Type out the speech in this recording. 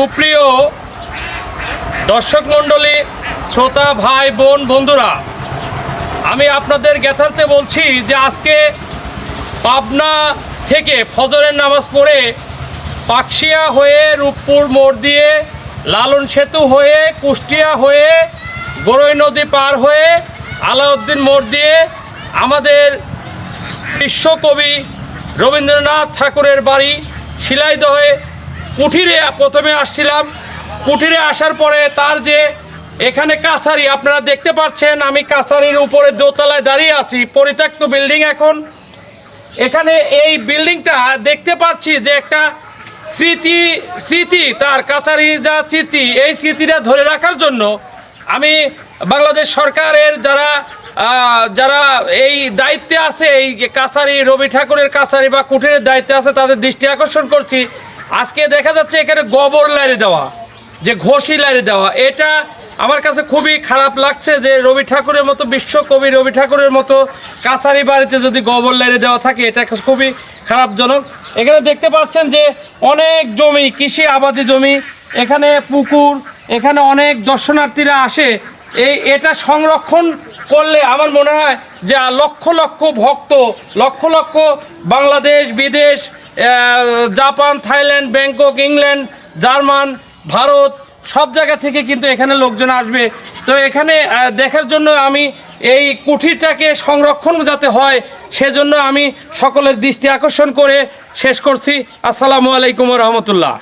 সুপ্রিয় দর্শক মণ্ডলী, শ্রোতা, ভাই, বোন, বন্ধুরা, আমি আপনাদের জ্ঞাতার্থে বলছি যে আজকে পাবনা থেকে ফজরের নামাজ পড়ে পাকশিয়া হয়ে রূপপুর মোড় দিয়ে লালন সেতু হয়ে কুষ্টিয়া হয়ে গরৈ নদী পার হয়ে আলাউদ্দিন মোড় দিয়ে আমাদের বিশ্বকবি রবীন্দ্রনাথ ঠাকুরের বাড়ি, শিলাইদহে কুঠিরে প্রথমে আসছিলাম। কুঠিরে আসার পরে তার যে এখানে কাছারি, আপনারা দেখতে পাচ্ছেন, আমি কাছারির উপরে দোতলায় দাঁড়িয়ে আছি, পরিত্যক্ত বিল্ডিং এখন। এখানে এই বিল্ডিংটা দেখতে পাচ্ছি যে একটা স্মৃতি স্মৃতি, তার কাছারি যা স্মৃতি, এই স্মৃতিটা ধরে রাখার জন্য আমি বাংলাদেশ সরকারের যারা যারা এই দায়িত্বে আছে, এই কাছারি, রবি ঠাকুরের কাছারি বা কুঠিরের দায়িত্বে আছে, তাদের দৃষ্টি আকর্ষণ করছি। আজকে দেখা যাচ্ছে এখানে গোবর লাইরে দেওয়া, যে ঘষি লাইরে দেওয়া। এটা আমার কাছে খুবই খারাপ লাগছে যে রবি ঠাকুরের মতো, বিশ্বকবি রবি ঠাকুরের মতো কাছারি বাড়িতে যদি গোবর লাইরে দেওয়া থাকে, এটা খুবই খারাপজনক। এখানে দেখতে পাচ্ছেন যে অনেক জমি, কৃষি আবাদি জমি, এখানে পুকুর, এখানে অনেক দর্শনার্থীরা আসে। এই, এটা সংরক্ষণ করলে আমার মনে হয় যে লক্ষ লক্ষ ভক্ত, লক্ষ লক্ষ বাংলাদেশ, বিদেশ Japan, Thailand, Bangkok, England, German, Bharat, সব জায়গা থেকে কিন্তু এখানে লোকজন আসবে। তো এখানে দেখার জন্য আমি এই কুঠিরটাকে সংরক্ষণ যাতে হয়, সেজন্য আমি সকলের দৃষ্টি আকর্ষণ করে শেষ করছি। আসসালামু আলাইকুম রহমতুল্লাহ।